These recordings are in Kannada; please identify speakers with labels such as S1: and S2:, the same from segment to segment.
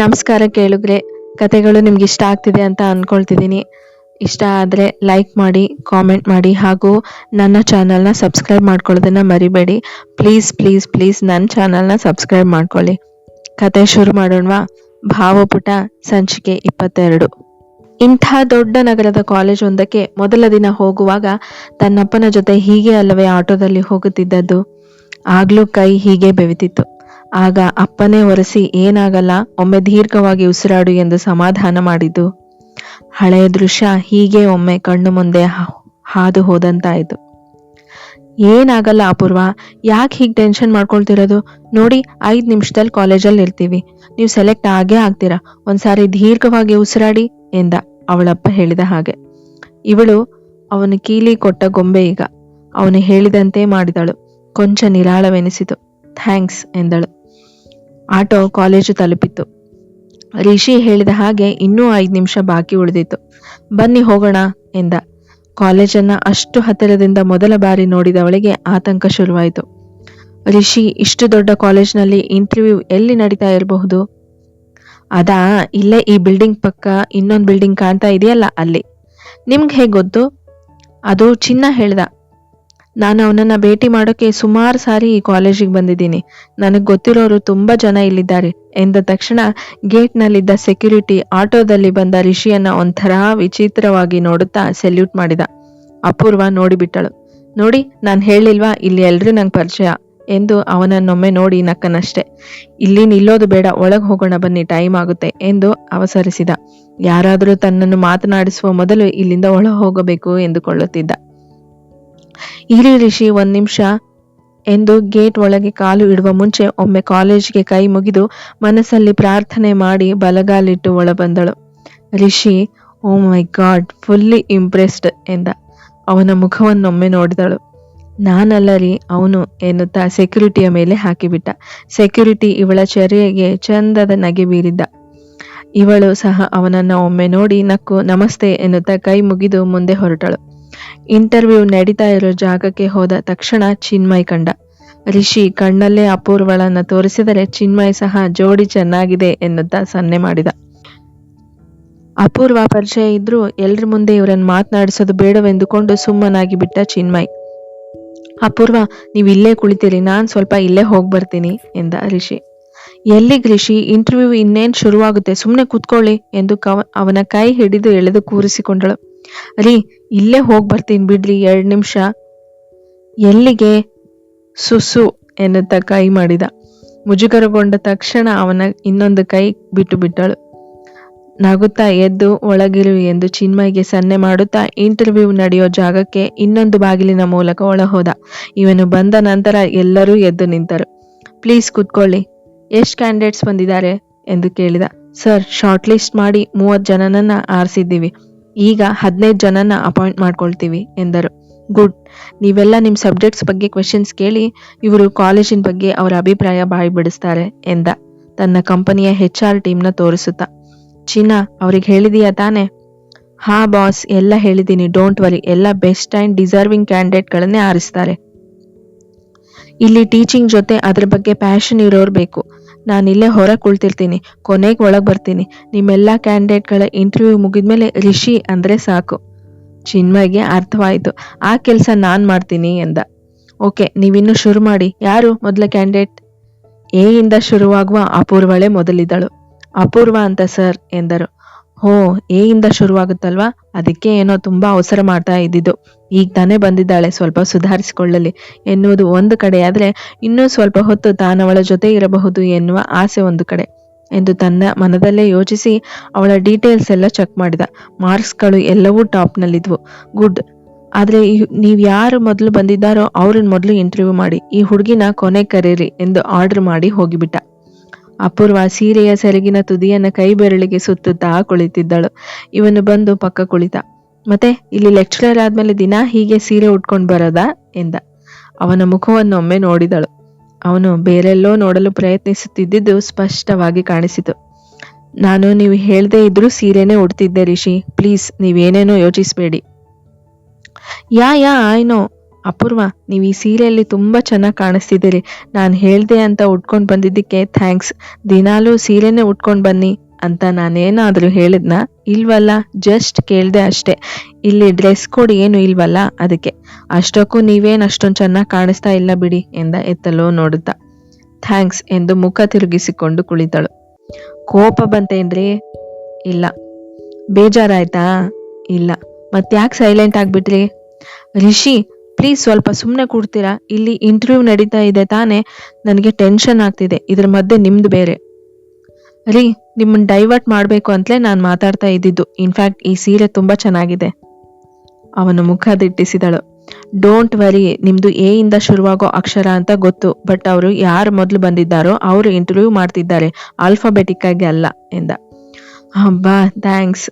S1: ನಮಸ್ಕಾರ ಕೇಳಿದ್ರೆ ಕತೆಗಳು ನಿಮ್ಗೆ ಇಷ್ಟ ಆಗ್ತಿದೆ ಅಂತ ಅನ್ಕೊಳ್ತಿದ್ದೀನಿ. ಇಷ್ಟ ಆದರೆ ಲೈಕ್ ಮಾಡಿ ಕಾಮೆಂಟ್ ಮಾಡಿ ಹಾಗೂ ನನ್ನ ಚಾನಲ್ನ ಸಬ್ಸ್ಕ್ರೈಬ್ ಮಾಡ್ಕೊಳ್ಳೋದನ್ನ ಮರಿಬೇಡಿ. ಪ್ಲೀಸ್ ಪ್ಲೀಸ್ ಪ್ಲೀಸ್ ನನ್ನ ಚಾನಲ್ನ ಸಬ್ಸ್ಕ್ರೈಬ್ ಮಾಡ್ಕೊಳ್ಳಿ. ಕತೆ ಶುರು ಮಾಡೋಣವಾ? ಭಾವಪುಟ, ಸಂಚಿಕೆ ಇಪ್ಪತ್ತೆರಡು. ಇಂಥ ದೊಡ್ಡ ನಗರದ ಕಾಲೇಜ್ ಒಂದಕ್ಕೆ ಮೊದಲ ದಿನ ಹೋಗುವಾಗ ತನ್ನಪ್ಪನ ಜೊತೆ ಹೀಗೆ ಅಲ್ಲವೇ ಆಟೋದಲ್ಲಿ ಹೋಗುತ್ತಿದ್ದದ್ದು. ಆಗ್ಲೂ ಕೈ ಹೀಗೆ ಬೆವಿತಿತ್ತು. ಆಗ ಅಪ್ಪನೇ ಒರೆಸಿ ಏನಾಗಲ್ಲ, ಒಮ್ಮೆ ದೀರ್ಘವಾಗಿ ಉಸಿರಾಡು ಎಂದು ಸಮಾಧಾನ ಮಾಡಿದ್ದು. ಹಳೆಯ ದೃಶ್ಯ ಹೀಗೆ ಒಮ್ಮೆ ಕಣ್ಣು ಮುಂದೆ ಹಾದು ಹೋದಂತಾಯಿತು. ಏನಾಗಲ್ಲ ಅಪೂರ್ವ, ಯಾಕೆ ಹೀಗೆ ಟೆನ್ಷನ್ ಮಾಡ್ಕೊಳ್ತಿರೋದು? ನೋಡಿ, ಐದು ನಿಮಿಷದಲ್ಲಿ ಕಾಲೇಜಲ್ಲಿ ಇರ್ತೀವಿ. ನೀವು ಸೆಲೆಕ್ಟ್ ಆಗೇ ಆಗ್ತೀರಾ? ಒಂದ್ಸಾರಿ ದೀರ್ಘವಾಗಿ ಉಸಿರಾಡಿ ಎಂದ ಅವಳಪ್ಪ ಹೇಳಿದ ಹಾಗೆ. ಇವಳು ಅವನು ಕೀಲಿ ಕೊಟ್ಟ ಗೊಂಬೆ ಈಗ. ಅವನು ಹೇಳಿದಂತೆ ಮಾಡಿದಳು. ಕೊಂಚ ನಿರಾಳವೆನಿಸಿತು. ಥ್ಯಾಂಕ್ಸ್ ಎಂದಳು. ಆಟೋ ಕಾಲೇಜು ತಲುಪಿತ್ತು. ರಿಷಿ ಹೇಳಿದ ಹಾಗೆ ಇನ್ನೂ ಐದು ನಿಮಿಷ ಬಾಕಿ ಉಳಿದಿತ್ತು. ಬನ್ನಿ ಹೋಗೋಣ ಎಂದ. ಕಾಲೇಜನ್ನ ಅಷ್ಟು ಹತ್ತಿರದಿಂದ ಮೊದಲ ಬಾರಿ ನೋಡಿದವಳಿಗೆ ಆತಂಕ ಶುರುವಾಯಿತು. ರಿಷಿ, ಇಷ್ಟು ದೊಡ್ಡ ಕಾಲೇಜ್ನಲ್ಲಿ ಇಂಟರ್ವ್ಯೂ ಎಲ್ಲಿ ನಡೀತಾ ಇರಬಹುದು? ಅದಾ, ಇಲ್ಲೇ ಈ ಬಿಲ್ಡಿಂಗ್ ಪಕ್ಕ ಇನ್ನೊಂದು ಬಿಲ್ಡಿಂಗ್ ಕಾಣ್ತಾ ಇದೆಯಲ್ಲ ಅಲ್ಲಿ. ನಿಮ್ಗೆ ಹೇಗೆ ಗೊತ್ತು? ಅದು ಚಿನ್ನ ಹೇಳ್ದ. ನಾನು ಅವನನ್ನ ಭೇಟಿ ಮಾಡೋಕೆ ಸುಮಾರು ಸಾರಿ ಈ ಕಾಲೇಜಿಗೆ ಬಂದಿದ್ದೀನಿ. ನನಗೆ ಗೊತ್ತಿರೋರು ತುಂಬಾ ಜನ ಇಲ್ಲಿದ್ದಾರೆ. ಎಂದ ತಕ್ಷಣ ಗೇಟ್ನಲ್ಲಿದ್ದ ಸೆಕ್ಯೂರಿಟಿ ಆಟೋದಲ್ಲಿ ಬಂದ ರಿಷಿಯನ್ನ ಒಂಥರ ವಿಚಿತ್ರವಾಗಿ ನೋಡುತ್ತಾ ಸೆಲ್ಯೂಟ್ ಮಾಡಿದ. ಅಪೂರ್ವ ನೋಡಿಬಿಟ್ಟಳು. ನೋಡಿ, ನಾನು ಹೇಳಿಲ್ವಾ? ಇಲ್ಲಿ ಎಲ್ರೂ ನಂಗೆ ಪರಿಚಯ ಎಂದು ಅವನನ್ನೊಮ್ಮೆ ನೋಡಿ ನಕ್ಕನಷ್ಟೆ. ಇಲ್ಲಿ ನಿಲ್ಲೋದು ಬೇಡ, ಒಳಗೆ ಹೋಗೋಣ ಬನ್ನಿ, ಟೈಮ್ ಆಗುತ್ತೆ ಎಂದು ಅವಸರಿಸಿದ. ಯಾರಾದರೂ ತನ್ನನ್ನು ಮಾತನಾಡಿಸುವ ಮೊದಲು ಇಲ್ಲಿಂದ ಒಳ ಹೋಗಬೇಕು ಎಂದುಕೊಳ್ಳುತ್ತಿದ್ದ. ಇರಿ ರಿಷಿ, ಒಂದ್ ನಿಮಿಷ ಎಂದು ಗೇಟ್ ಒಳಗೆ ಕಾಲು ಇಡುವ ಮುಂಚೆ ಒಮ್ಮೆ ಕಾಲೇಜ್ಗೆ ಕೈ ಮುಗಿದು ಮನಸ್ಸಲ್ಲಿ ಪ್ರಾರ್ಥನೆ ಮಾಡಿ ಬಲಗಾಲಿಟ್ಟು ಒಳಬಂದಳು. Rishi, oh my god, fully impressed ಎಂದ. ಅವನ ಮುಖವನ್ನೊಮ್ಮೆ ನೋಡಿದಳು. ನಾನಲ್ಲ ರೀ, ಅವನು ಎನ್ನುತ್ತಾ ಸೆಕ್ಯೂರಿಟಿಯ ಮೇಲೆ ಹಾಕಿಬಿಟ್ಟ. ಸೆಕ್ಯೂರಿಟಿ ಇವಳ ಚರ್ಯೆಗೆ ಚಂದದ ನಗೆ ಬೀರಿದ್ದ. ಇವಳು ಸಹ ಅವನನ್ನ ಒಮ್ಮೆ ನೋಡಿ ನಕ್ಕು ನಮಸ್ತೆ ಎನ್ನುತ್ತಾ ಕೈ ಮುಗಿದು ಮುಂದೆ ಹೊರಟಳು. ಇಂಟರ್ವ್ಯೂ ನಡೀತಾ ಇರೋ ಜಾಗಕ್ಕೆ ಹೋದ ತಕ್ಷಣ ಚಿನ್ಮಯ್ ಕಂಡ. ರಿಷಿ ಕಣ್ಣಲ್ಲೇ ಅಪೂರ್ವಳನ್ನ ತೋರಿಸಿದರೆ ಚಿನ್ಮಯ್ ಸಹ ಜೋಡಿ ಚೆನ್ನಾಗಿದೆ ಎನ್ನುತ್ತಾ ಸನ್ನೆ ಮಾಡಿದ. ಅಪೂರ್ವ ಪರಿಚಯ ಇದ್ರೂ ಎಲ್ರ ಮುಂದೆ ಇವರನ್ನು ಮಾತನಾಡಿಸೋದು ಬೇಡವೆಂದುಕೊಂಡು ಸುಮ್ಮನಾಗಿ ಬಿಟ್ಟ ಚಿನ್ಮಯ್. ಅಪೂರ್ವ, ನೀವು ಇಲ್ಲೇ ಕುಳಿತೀರಿ, ನಾನು ಸ್ವಲ್ಪ ಇಲ್ಲೇ ಹೋಗಿ ಬರ್ತೀನಿ, ಎಂದ ರಿಷಿ. ಎಲ್ಲಿಗೆ ರಿಷಿ? ಇಂಟರ್ವ್ಯೂ ಇನ್ನೇನ್ ಶುರುವಾಗುತ್ತೆ? ಸುಮ್ಮನೆ ಕೂತ್ಕೊಳ್ಳಿ, ಎಂದು ಕವ, ಅವನ ಕೈ ಹಿಡಿದು ಎಳೆದು ಕೂರಿಸಿಕೊಂಡಳು. ರೀ, ಇಲ್ಲೇ ಹೋಗಿ ಬರ್ತೀನಿ ಬಿಡ್ರಿ, ಎರಡು ನಿಮಿಷ. ಎಲ್ಲಿಗೆ? ಸುಸು ಎನ್ನುತ್ತ ಕೈ ಮಾಡಿದ. ಮುಜುಗರಗೊಂಡ ತಕ್ಷಣ ಅವನ ಇನ್ನೊಂದು ಕೈ ಬಿಟ್ಟು ಬಿಟ್ಟಳು. ನಗುತ್ತಾ ಎದ್ದು ಒಳಗಿರು ಎಂದು ಚಿನ್ಮಯ್ಗೆ ಸನ್ನೆ ಮಾಡುತ್ತಾ ಇಂಟರ್ವ್ಯೂ ನಡೆಯೋ ಜಾಗಕ್ಕೆ ಇನ್ನೊಂದು ಬಾಗಿಲಿನ ಮೂಲಕ ಒಳಹೋದ. ಇವನು ಬಂದ ನಂತರ ಎಲ್ಲರೂ ಎದ್ದು ನಿಂತರು. ಪ್ಲೀಸ್ ಕೂತ್ಕೊಳ್ಳಿ. ಎಷ್ಟು ಕ್ಯಾಂಡಿಡೇಟ್ಸ್ ಬಂದಿದ್ದಾರೆ? ಎಂದು ಕೇಳಿದ. ಸರ್ ಶಾರ್ಟ್ ಲಿಸ್ಟ್ ಮಾಡಿ ಮೂವತ್ತು ಜನನನ್ನ ಆರಿಸಿದ್ದೀವಿ. ಈಗ ಹದಿನೈದು ಜನನ ಅಪಾಯಿಂಟ್ ಮಾಡ್ಕೊಳ್ತೀವಿ ಎಂದರು. ಗುಡ್. ನೀವೆಲ್ಲ ನಿಮ್ಮ ಸಬ್ಜೆಕ್ಟ್ಸ್ ಬಗ್ಗೆ ಕ್ವೆಶನ್ಸ್ ಕೇಳಿ, ಇವರು ಕಾಲೇಜಿನ ಬಗ್ಗೆ ಅವರ ಅಭಿಪ್ರಾಯ ಬಾಯಿ ಬಿಡಿಸ್ತಾರೆ ಎಂದ. ತನ್ನ ಕಂಪನಿಯ ಹೆಚ್ ಆರ್ ಟೀಮ್ನ ತೋರಿಸುತ್ತಾ. ಚಿನ್ನ ಅವ್ರಿಗೆ ಹೇಳಿದೀಯಾ ತಾನೆ? ಹಾ ಬಾಸ್ ಎಲ್ಲ ಹೇಳಿದ್ದೀನಿ ಡೋಂಟ್ ವರಿ ಎಲ್ಲ ಬೆಸ್ಟ್ ಆ್ಯಂಡ್ ಡಿಸರ್ವಿಂಗ್ ಕ್ಯಾಂಡಿಡೇಟ್ಗಳನ್ನೇ ಆರಿಸ್ತಾರೆ. ಇಲ್ಲಿ ಟೀಚಿಂಗ್ ಜೊತೆ ಅದ್ರ ಬಗ್ಗೆ ಪ್ಯಾಷನ್ ಇರೋರು ಬೇಕು. ನಾನು ಹೊರಗೆ ಹೊರ ಕುಳ್ತಿರ್ತೀನಿ, ಕೊನೆಗೆ ಒಳಗೆ ಬರ್ತೀನಿ. ನಿಮ್ಮೆಲ್ಲ ಕ್ಯಾಂಡಿಡೇಟ್ಗಳ ಇಂಟರ್ವ್ಯೂ ಮುಗಿದ್ಮೇಲೆ ರಿಷಿ ಅಂದ್ರೆ ಸಾಕು. ಚಿನ್ಮಯ್ಗೆ ಅರ್ಥವಾಯಿತು. ಆ ಕೆಲಸ ನಾನು ಮಾಡ್ತೀನಿ ಎಂದ. ಓಕೆ, ನೀವಿನ್ನು ಶುರು ಮಾಡಿ. ಯಾರು ಮೊದಲ ಕ್ಯಾಂಡಿಡೇಟ್? ಎ ಇಂದ ಶುರುವಾಗುವ ಅಪೂರ್ವಳೆ ಮೊದಲಿದ್ದಳು. ಅಪೂರ್ವ ಅಂತ ಸರ್ ಎಂದರು. ಹೋ, ಎ ಇಂದ ಶುರುವಾಗುತ್ತಲ್ವಾ? ಅದಕ್ಕೆ ಏನೋ ತುಂಬಾ ಅವಸರ ಮಾಡ್ತಾ ಇದ್ದಿದ್ದು. ಈಗ ತಾನೇ ಬಂದಿದ್ದಾಳೆ. ಸ್ವಲ್ಪ ಸುಧಾರಿಸಿಕೊಳ್ಳಲಿ ಎನ್ನುವುದು ಒಂದು ಕಡೆಯಾದರೆ ಇನ್ನೂ ಸ್ವಲ್ಪ ಹೊತ್ತು ತಾನವಳ ಜೊತೆ ಇರಬಹುದು ಎನ್ನುವ ಆಸೆ ಒಂದು ಕಡೆ ಎಂದು ತನ್ನ ಮನದಲ್ಲೇ ಯೋಚಿಸಿ ಅವಳ ಡೀಟೇಲ್ಸ್ ಎಲ್ಲ ಚೆಕ್ ಮಾಡಿದ. ಮಾರ್ಕ್ಸ್ಗಳು ಎಲ್ಲವೂ ಟಾಪ್ನಲ್ಲಿದ್ವು. ಗುಡ್. ಆದ್ರೆ ನೀವು ಯಾರು ಮೊದಲು ಬಂದಿದ್ದಾರೋ ಅವ್ರನ್ನ ಮೊದಲು ಇಂಟರ್ವ್ಯೂ ಮಾಡಿ, ಈ ಹುಡುಗಿನ ಕೊನೆ ಕರೀರಿ ಎಂದು ಆರ್ಡರ್ ಮಾಡಿ ಹೋಗಿಬಿಟ್ಟ. ಅಪೂರ್ವ ಸೀರೆಯ ಸೆರಗಿನ ತುದಿಯನ್ನು ಕೈ ಬೆರಳಿಗೆ ಸುತ್ತುತ್ತಾ ಕುಳಿತಿದ್ದಳು. ಇವನು ಬಂದು ಪಕ್ಕ ಕುಳಿತ. ಮತ್ತೆ ಇಲ್ಲಿ ಲೆಕ್ಚರರ್ ಆದ್ಮೇಲೆ ದಿನ ಹೀಗೆ ಸೀರೆ ಉಟ್ಕೊಂಡು ಬರೋದಾ ಎಂದ. ಅವನ ಮುಖವನ್ನೊಮ್ಮೆ ನೋಡಿದಳು. ಅವನು ಬೇರೆಲ್ಲೋ ನೋಡಲು ಪ್ರಯತ್ನಿಸುತ್ತಿದ್ದುದು ಸ್ಪಷ್ಟವಾಗಿ ಕಾಣಿಸಿತು. ನಾನು ನೀವು ಹೇಳದೇ ಇದ್ರೂ ಸೀರೆನೇ ಉಡ್ತಿದ್ದೆ ರಿಷಿ. ಪ್ಲೀಸ್ ನೀವೇನೇನೋ ಯೋಚಿಸ್ಬೇಡಿ. ಯಾ ಯಾ ಆಯ್ನೋ ಅಪೂರ್ವ, ನೀವು ಈ ಸೀರೆಯಲ್ಲಿ ತುಂಬಾ ಚೆನ್ನಾಗಿ ಕಾಣಿಸ್ತಿದ್ದೀರಿ. ನಾನು ಹೇಳ್ದೆ ಅಂತ ಉಟ್ಕೊಂಡು ಬಂದಿದ್ದಕ್ಕೆ ಥ್ಯಾಂಕ್ಸ್. ದಿನಾಲೂ ಸೀರೆನೇ ಉಟ್ಕೊಂಡು ಬನ್ನಿ. ಅಂತ ನಾನೇನಾದರೂ ಹೇಳಿದ್ನ? ಇಲ್ವಲ್ಲ ಜಸ್ಟ್ ಕೇಳಿದೆ ಅಷ್ಟೇ. ಇಲ್ಲಿ ಡ್ರೆಸ್ ಕೋಡ್ ಏನು ಇಲ್ವಲ್ಲ, ಅದಕ್ಕೆ. ಅಷ್ಟಕ್ಕೂ ನೀವೇನು ಅಷ್ಟೊಂದು ಚೆನ್ನಾಗಿ ಕಾಣಿಸ್ತಾ ಇಲ್ಲ ಬಿಡಿ ಎಂದ ಎತ್ತಲೋ ನೋಡುತ್ತಾ. ಥ್ಯಾಂಕ್ಸ್ ಎಂದು ಮುಖ ತಿರುಗಿಸಿಕೊಂಡು ಕುಳಿತಳು. ಕೋಪ ಬಂತೇನ್ರಿ ಇಲ್ಲ. ಬೇಜಾರಾಯ್ತಾ? ಇಲ್ಲ. ಮತ್ತ್ಯಾಕೆ ಸೈಲೆಂಟ್ ಆಗ್ಬಿಟ್ರಿ? ರಿಷಿ ಪ್ಲೀಸ್ ಸ್ವಲ್ಪ ಸುಮ್ಮನೆ ಕೊಡ್ತೀರಾ? ಇಲ್ಲಿ ಇಂಟರ್ವ್ಯೂ ನಡೀತಾ ಇದೆ ತಾನೇ. ನನಗೆ ಟೆನ್ಷನ್ ಆಗ್ತಿದೆ. ಇದ್ರ ಮಧ್ಯೆ ನಿಮ್ದು ಬೇರೆ. ರೀ ನಿಮ್ಮನ್ನ ಡೈವರ್ಟ್ ಮಾಡಬೇಕು ಅಂತಲೇ ನಾನು ಮಾತಾಡ್ತಾ ಇದ್ದಿದ್ದು. ಇನ್ಫ್ಯಾಕ್ಟ್ ಈ ಸೀರೆ ತುಂಬ ಚೆನ್ನಾಗಿದೆ. ಅವನು ಮುಖ ದಿಟ್ಟಿಸಿದಳು. ಡೋಂಟ್ ವರಿ ನಿಮ್ದು ಎ ಇಂದ ಶುರುವಾಗೋ ಅಕ್ಷರ ಅಂತ ಗೊತ್ತು ಬಟ್ ಅವರು ಯಾರು ಮೊದಲು ಬಂದಿದ್ದಾರೋ ಅವರು ಇಂಟರ್ವ್ಯೂ ಮಾಡ್ತಿದ್ದಾರೆ ಆಲ್ಫಾಬೆಟಿಕ್ ಆಗಿ ಅಲ್ಲ ಎಂದ. ಹಬ್ಬಾ ಥ್ಯಾಂಕ್ಸ್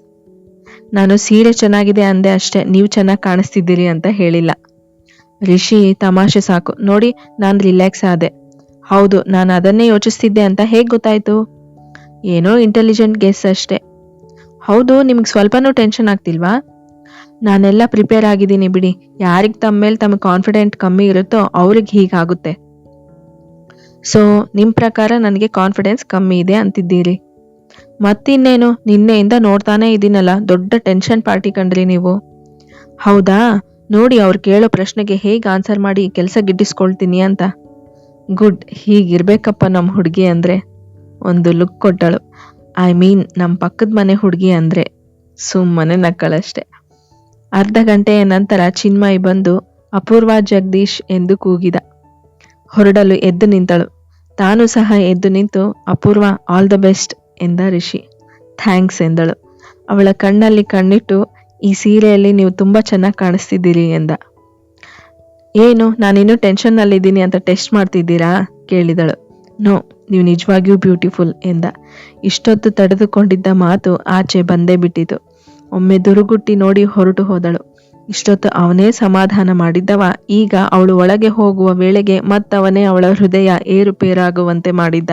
S1: ನಾನು ಸೀರೆ ಚೆನ್ನಾಗಿದೆ ಅಂದೆ ಅಷ್ಟೇ, ನೀವು ಚೆನ್ನಾಗಿ ಕಾಣಿಸ್ತಿದ್ದೀರಿ ಅಂತ ಹೇಳಿಲ್ಲ. ರಿಷಿ, ತಮಾಷೆ ಸಾಕು. ನೋಡಿ, ನಾನು ರಿಲ್ಯಾಕ್ಸ್ ಆದೆ. ಹೌದು, ನಾನು ಅದನ್ನೇ ಯೋಚಿಸ್ತಿದ್ದೆ ಅಂತ ಹೇಗೆ ಗೊತ್ತಾಯ್ತು? ಏನೋ ಇಂಟೆಲಿಜೆಂಟ್ ಗೆಸ್ ಅಷ್ಟೇ. ಹೌದು, ನಿಮ್ಗೆ ಸ್ವಲ್ಪನೂ ಟೆನ್ಷನ್ ಆಗ್ತಿಲ್ವಾ? ನಾನೆಲ್ಲ ಪ್ರಿಪೇರ್ ಆಗಿದ್ದೀನಿ ಬಿಡಿ. ಯಾರಿಗೆ ತಮ್ಮ ಮೇಲೆ ತಮ್ಮ ಕಾನ್ಫಿಡೆಂಟ್ ಕಮ್ಮಿ ಇರುತ್ತೋ ಅವ್ರಿಗೆ ಹೀಗಾಗುತ್ತೆ. ಸೊ ನಿಮ್ಮ ಪ್ರಕಾರ ನನಗೆ ಕಾನ್ಫಿಡೆನ್ಸ್ ಕಮ್ಮಿ ಇದೆ ಅಂತಿದ್ದೀರಿ. ಮತ್ತಿನ್ನೇನು, ನಿನ್ನೆಯಿಂದ ನೋಡ್ತಾನೇ ಇದ್ದೀನಲ್ಲ, ದೊಡ್ಡ ಟೆನ್ಷನ್ ಪಾರ್ಟಿ ಕಂಡ್ರಿ ನೀವು. ಹೌದಾ? ನೋಡಿ, ಅವ್ರು ಕೇಳೋ ಪ್ರಶ್ನೆಗೆ ಹೇಗೆ ಆನ್ಸರ್ ಮಾಡಿ ಕೆಲಸ ಗಿಟ್ಟಿಸ್ಕೊಳ್ತೀನಿ ಅಂತ. ಗುಡ್, ಹೀಗಿರ್ಬೇಕಪ್ಪ ನಮ್ಮ ಹುಡುಗಿ ಅಂದರೆ. ಒಂದು ಲುಕ್ ಕೊಟ್ಟಳು. ಐ ಮೀನ್ ನಮ್ಮ ಪಕ್ಕದ ಮನೆ ಹುಡುಗಿ ಅಂದರೆ ಸುಮ್ಮನೆ ನಕ್ಕಳಷ್ಟೆ. ಅರ್ಧ ಗಂಟೆಯ ನಂತರ ಚಿನ್ಮಯಿ ಬಂದು ಅಪೂರ್ವ ಜಗದೀಶ್ ಎಂದು ಕೂಗಿದ. ಹೊರಡಲು ಎದ್ದು ನಿಂತಳು. ತಾನು ಸಹ ಎದ್ದು ನಿಂತು, ಅಪೂರ್ವ ಆಲ್ ದ ಬೆಸ್ಟ್ ಎಂದ ರಿಷಿ. ಥ್ಯಾಂಕ್ಸ್ ಎಂದಳು. ಅವಳ ಕಣ್ಣಲ್ಲಿ ಕಣ್ಣಿಟ್ಟು, ಈ ಸೀರೆಯಲ್ಲಿ ನೀವು ತುಂಬ ಚೆನ್ನಾಗಿ ಕಾಣಿಸ್ತಿದ್ದೀರಿ ಎಂದ. ಏನು, ನಾನಿನ್ನೂ ಟೆನ್ಷನ್ನಲ್ಲಿದ್ದೀನಿ ಅಂತ ಟೆಸ್ಟ್ ಮಾಡ್ತಿದ್ದೀರಾ? ಕೇಳಿದಳು. ನೋ ನೀವು ನಿಜವಾಗಿಯೂ ಬ್ಯೂಟಿಫುಲ್ ಎಂದ. ಇಷ್ಟೊತ್ತು ತಡೆದುಕೊಂಡಿದ್ದ ಮಾತು ಆಚೆ ಬಂದೇ ಬಿಟ್ಟಿತು. ಒಮ್ಮೆ ದುರುಗುಟ್ಟಿ ನೋಡಿ ಹೊರಟು ಹೋದಳು. ಇಷ್ಟೊತ್ತು ಅವನೇ ಸಮಾಧಾನ ಮಾಡಿದ್ದವ. ಈಗ ಅವಳು ಒಳಗೆ ಹೋಗುವ ವೇಳೆಗೆ ಮತ್ತವನೇ ಅವಳ ಹೃದಯ ಏರುಪೇರಾಗುವಂತೆ ಮಾಡಿದ್ದ.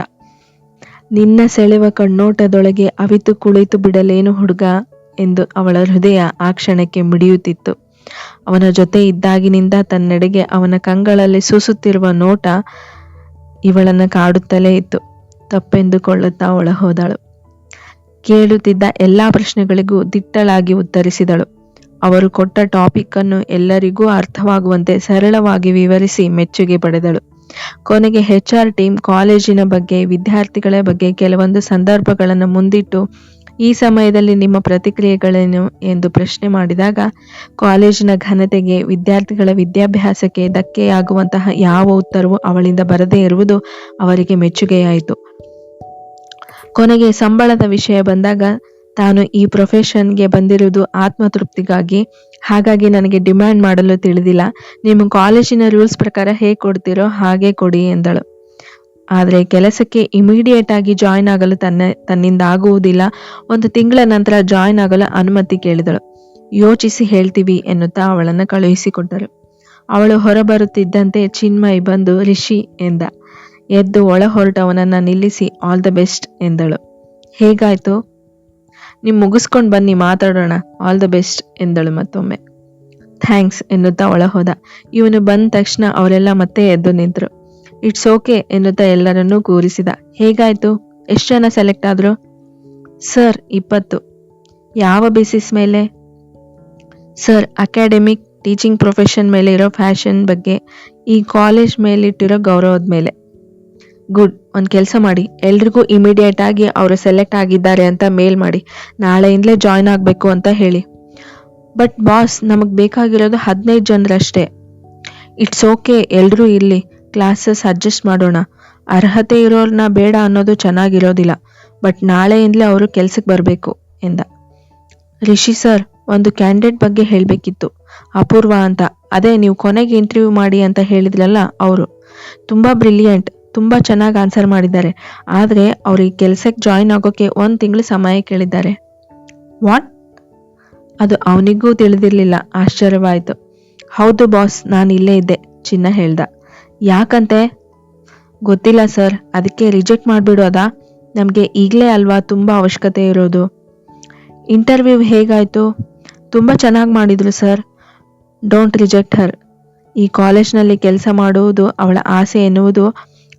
S1: ನಿನ್ನ ಸೆಳೆವ ಕಣ್ಣೋಟದೊಳಗೆ ಅವಿತು ಕುಳಿತು ಬಿಡಲೇನು ಹುಡುಗ ಎಂದು ಅವಳ ಹೃದಯ ಆ ಕ್ಷಣಕ್ಕೆ ಮಿಡಿಯುತ್ತಿತ್ತು. ಅವನ ಜೊತೆ ಇದ್ದಾಗಿನಿಂದ ತನ್ನೆಡೆಗೆ ಅವನ ಕಂಗಳಲ್ಲಿ ಸೂಸುತ್ತಿರುವ ನೋಟ ಇವಳನ್ನು ಕಾಡುತ್ತಲೇ ಇತ್ತು. ತಪ್ಪೆಂದುಕೊಳ್ಳುತ್ತಾ ಒಳ ಹೋದಳು ಕೇಳುತ್ತಿದ್ದ ಎಲ್ಲ ಪ್ರಶ್ನೆಗಳಿಗೂ ದಿಟ್ಟಳಾಗಿ ಉತ್ತರಿಸಿದಳು. ಅವರು ಕೊಟ್ಟ ಟಾಪಿಕ್ ಅನ್ನು ಎಲ್ಲರಿಗೂ ಅರ್ಥವಾಗುವಂತೆ ಸರಳವಾಗಿ ವಿವರಿಸಿ ಮೆಚ್ಚುಗೆ ಪಡೆದಳು. ಕೊನೆಗೆ ಹೆಚ್ ಆರ್ ಟೀಮ್ ಕಾಲೇಜಿನ ಬಗ್ಗೆ, ವಿದ್ಯಾರ್ಥಿಗಳ ಬಗ್ಗೆ ಕೆಲವೊಂದು ಸಂದರ್ಭಗಳನ್ನು ಮುಂದಿಟ್ಟು ಈ ಸಮಯದಲ್ಲಿ ನಿಮ್ಮ ಪ್ರತಿಕ್ರಿಯೆಗಳೇನು ಎಂದು ಪ್ರಶ್ನೆ ಮಾಡಿದಾಗ, ಕಾಲೇಜಿನ ಘನತೆಗೆ, ವಿದ್ಯಾರ್ಥಿಗಳ ವಿದ್ಯಾಭ್ಯಾಸಕ್ಕೆ ಧಕ್ಕೆಯಾಗುವಂತಹ ಯಾವ ಉತ್ತರವೂ ಅವಳಿಂದ ಬರದೇ ಇರುವುದು ಅವರಿಗೆ ಮೆಚ್ಚುಗೆಯಾಯಿತು. ಕೊನೆಗೆ ಸಂಬಳದ ವಿಷಯ ಬಂದಾಗ, ತಾನು ಈ ಪ್ರೊಫೆಷನ್ಗೆ ಬಂದಿರುವುದು ಆತ್ಮತೃಪ್ತಿಗಾಗಿ, ಹಾಗಾಗಿ ನನಗೆ ಡಿಮ್ಯಾಂಡ್ ಮಾಡಲು ತಿಳಿದಿಲ್ಲ. ನಿಮ್ಮ ಕಾಲೇಜಿನ ರೂಲ್ಸ್ ಪ್ರಕಾರ ಹೇಗೆ ಕೊಡ್ತೀರೋ ಹಾಗೆ ಕೊಡಿ ಎಂದಳು. ಆದರೆ ಕೆಲಸಕ್ಕೆ ಇಮಿಡಿಯೇಟ್ ಆಗಿ ಜಾಯ್ನ್ ಆಗಲು ತನ್ನ, ತನ್ನಿಂದ ಆಗುವುದಿಲ್ಲ. ಒಂದು ತಿಂಗಳ ನಂತರ ಜಾಯ್ನ್ ಆಗಲು ಅನುಮತಿ ಕೇಳಿದಳು. ಯೋಚಿಸಿ ಹೇಳ್ತೀವಿ ಎನ್ನುತ್ತಾ ಅವಳನ್ನು ಕಳುಹಿಸಿಕೊಟ್ಟರು. ಅವಳು ಹೊರಬರುತ್ತಿದ್ದಂತೆ ಚಿನ್ಮಯ್ ಬಂದು, ರಿಷಿ ಎಂದ. ಎದ್ದು ಒಳ ಹೊರಟವನನ್ನು ನಿಲ್ಲಿಸಿ ಆಲ್ ದ ಬೆಸ್ಟ್ ಎಂದಳು. ಹೇಗಾಯ್ತು? ನೀವು ಮುಗಿಸ್ಕೊಂಡು ಬನ್ನಿ, ಮಾತಾಡೋಣ. ಆಲ್ ದ ಬೆಸ್ಟ್ ಎಂದಳು ಮತ್ತೊಮ್ಮೆ. ಥ್ಯಾಂಕ್ಸ್ ಎನ್ನುತ್ತಾ ಒಳ ಹೋದ. ಇವನು ಬಂದ ತಕ್ಷಣ ಅವರೆಲ್ಲ ಮತ್ತೆ ಎದ್ದು ನಿಂತರು. ಇಟ್ಸ್ ಓಕೆ ಎನ್ನುತ್ತಾ ಎಲ್ಲರನ್ನೂ ಕೂರಿಸಿದ. ಹೇಗಾಯ್ತು? ಎಷ್ಟು ಜನ ಸೆಲೆಕ್ಟ್ ಆದ್ರು? ಸರ್ ಇಪ್ಪತ್ತು. ಯಾವ ಬೇಸಿಸ್ ಮೇಲೆ? ಸರ್ ಅಕಾಡೆಮಿಕ್ ಟೀಚಿಂಗ್ ಪ್ರೊಫೆಷನ್ ಮೇಲೆ ಇರೋ ಫ್ಯಾಷನ್ ಬಗ್ಗೆ ಈ ಕಾಲೇಜ್ ಮೇಲಿಟ್ಟಿರೋ ಗೌರವದ ಮೇಲೆ. ಗುಡ್ ಒಂದು ಕೆಲಸ ಮಾಡಿ. ಎಲ್ರಿಗೂ ಇಮಿಡಿಯೇಟ್ ಆಗಿ ಅವರು ಸೆಲೆಕ್ಟ್ ಆಗಿದ್ದಾರೆ ಅಂತ ಮೇಲ್ ಮಾಡಿ. ನಾಳೆಯಿಂದಲೇ ಜಾಯ್ನ್ ಆಗಬೇಕು ಅಂತ ಹೇಳಿ. ಬಟ್ ಬಾಸ್ ನಮಗೆ ಬೇಕಾಗಿರೋದು ಹದಿನೈದು ಜನರಷ್ಟೇ. ಇಟ್ಸ್ ಓಕೆ ಎಲ್ಲರೂ ಇಲ್ಲಿ ಕ್ಲಾಸಸ್ ಅಡ್ಜಸ್ಟ್ ಮಾಡೋಣ. ಅರ್ಹತೆ ಇರೋರ್ನ ಬೇಡ ಅನ್ನೋದು ಚೆನ್ನಾಗಿರೋದಿಲ್ಲ. ಬಟ್ ನಾಳೆಯಿಂದಲೇ ಅವರು ಕೆಲ್ಸಕ್ಕೆ ಬರಬೇಕು ಎಂದ. ರಿಷಿ ಸರ್ ಒಂದು ಕ್ಯಾಂಡಿಡೇಟ್ ಬಗ್ಗೆ ಹೇಳಬೇಕಿತ್ತು. ಅಪೂರ್ವ ಅಂತ. ಅದೇ ನೀವು ಕೊನೆಗೆ ಇಂಟರ್ವ್ಯೂ ಮಾಡಿ ಅಂತ ಹೇಳಿದ್ರಲ್ಲ ಅವರು. ತುಂಬ ಬ್ರಿಲಿಯಂಟ್ ತುಂಬ ಚೆನ್ನಾಗಿ ಆನ್ಸರ್ ಮಾಡಿದ್ದಾರೆ. ಆದರೆ ಅವ್ರಿಗೆ ಕೆಲಸಕ್ಕೆ ಜಾಯಿನ್ ಆಗೋಕ್ಕೆ ಒಂದು ತಿಂಗಳು ಸಮಯ ಕೇಳಿದ್ದಾರೆ. ವಾಟ್ ಅದು ಅವನಿಗೂ ತಿಳಿದಿರಲಿಲ್ಲ. ಆಶ್ಚರ್ಯವಾಯಿತು. ಹೌದು ಬಾಸ್ ನಾನು ಇಲ್ಲೇ ಇದ್ದೆ, ಚಿನ್ನ ಹೇಳ್ದ. ಯಾಕಂತೆ? ಗೊತ್ತಿಲ್ಲ ಸರ್. ಅದಕ್ಕೆ ರಿಜೆಕ್ಟ್ ಮಾಡಿಬಿಡೋದಾ ನಮಗೆ ಈಗಲೇ ಅಲ್ವಾ ತುಂಬ ಅವಶ್ಯಕತೆ ಇರೋದು. ಇಂಟರ್ವ್ಯೂ ಹೇಗಾಯಿತು? ತುಂಬ ಚೆನ್ನಾಗಿ ಮಾಡಿದ್ರು ಸರ್. ಡೋಂಟ್ ರಿಜೆಕ್ಟ್ ಹರ್. ಈ ಕಾಲೇಜ್ನಲ್ಲಿ ಕೆಲಸ ಮಾಡುವುದು ಅವಳ ಆಸೆ ಎನ್ನುವುದು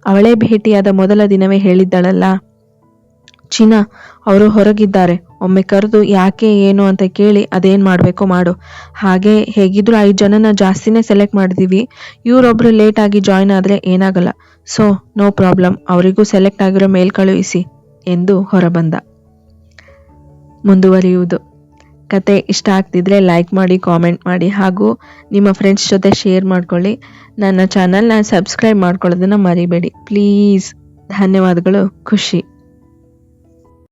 S1: ಅವಳೇ ಭೇಟಿಯಾದ ಮೊದಲ ದಿನವೇ ಹೇಳಿದ್ದಾಳಲ್ಲ. ಚಿನ್ನ, ಅವರು ಹೊರಗಿದ್ದಾರೆ. ಒಮ್ಮೆ ಕರೆದು, ಯಾಕೆ ಏನು ಅಂತ ಕೇಳಿ ಅದೇನು ಮಾಡಬೇಕೋ ಮಾಡು. ಹಾಗೆ ಹೇಗಿದ್ರು ಐದು ಜನನ ಜಾಸ್ತಿನೇ ಸೆಲೆಕ್ಟ್ ಮಾಡಿದೀವಿ. ಇವರೊಬ್ಬರು ಆಗಿ ಜಾಯ್ನ್ ಆದರೆ ಏನಾಗಲ್ಲ. ಸೊ ನೋ ಪ್ರಾಬ್ಲಮ್ ಅವರಿಗೂ ಸೆಲೆಕ್ಟ್ ಆಗಿರೋ ಮೇಲ್ ಕಳುಹಿಸಿ, ಎಂದು ಹೊರಬಂದ. ಮುಂದುವರಿಯುವುದು. ಕತೆ ಇಷ್ಟ ಆಗ್ತಿದ್ರೆ ಲೈಕ್ ಮಾಡಿ ಕಾಮೆಂಟ್ ಮಾಡಿ ಹಾಗೂ ನಿಮ್ಮ ಫ್ರೆಂಡ್ಸ್ ಜೊತೆ ಶೇರ್ ಮಾಡ್ಕೊಳ್ಳಿ. ನನ್ನ ಚಾನಲ್ನ ಸಬ್ಸ್ಕ್ರೈಬ್ ಮಾಡ್ಕೊಳ್ಳೋದನ್ನು ಮರಿಬೇಡಿ. ಪ್ಲೀಸ್ ಧನ್ಯವಾದಗಳು. ಖುಷಿ.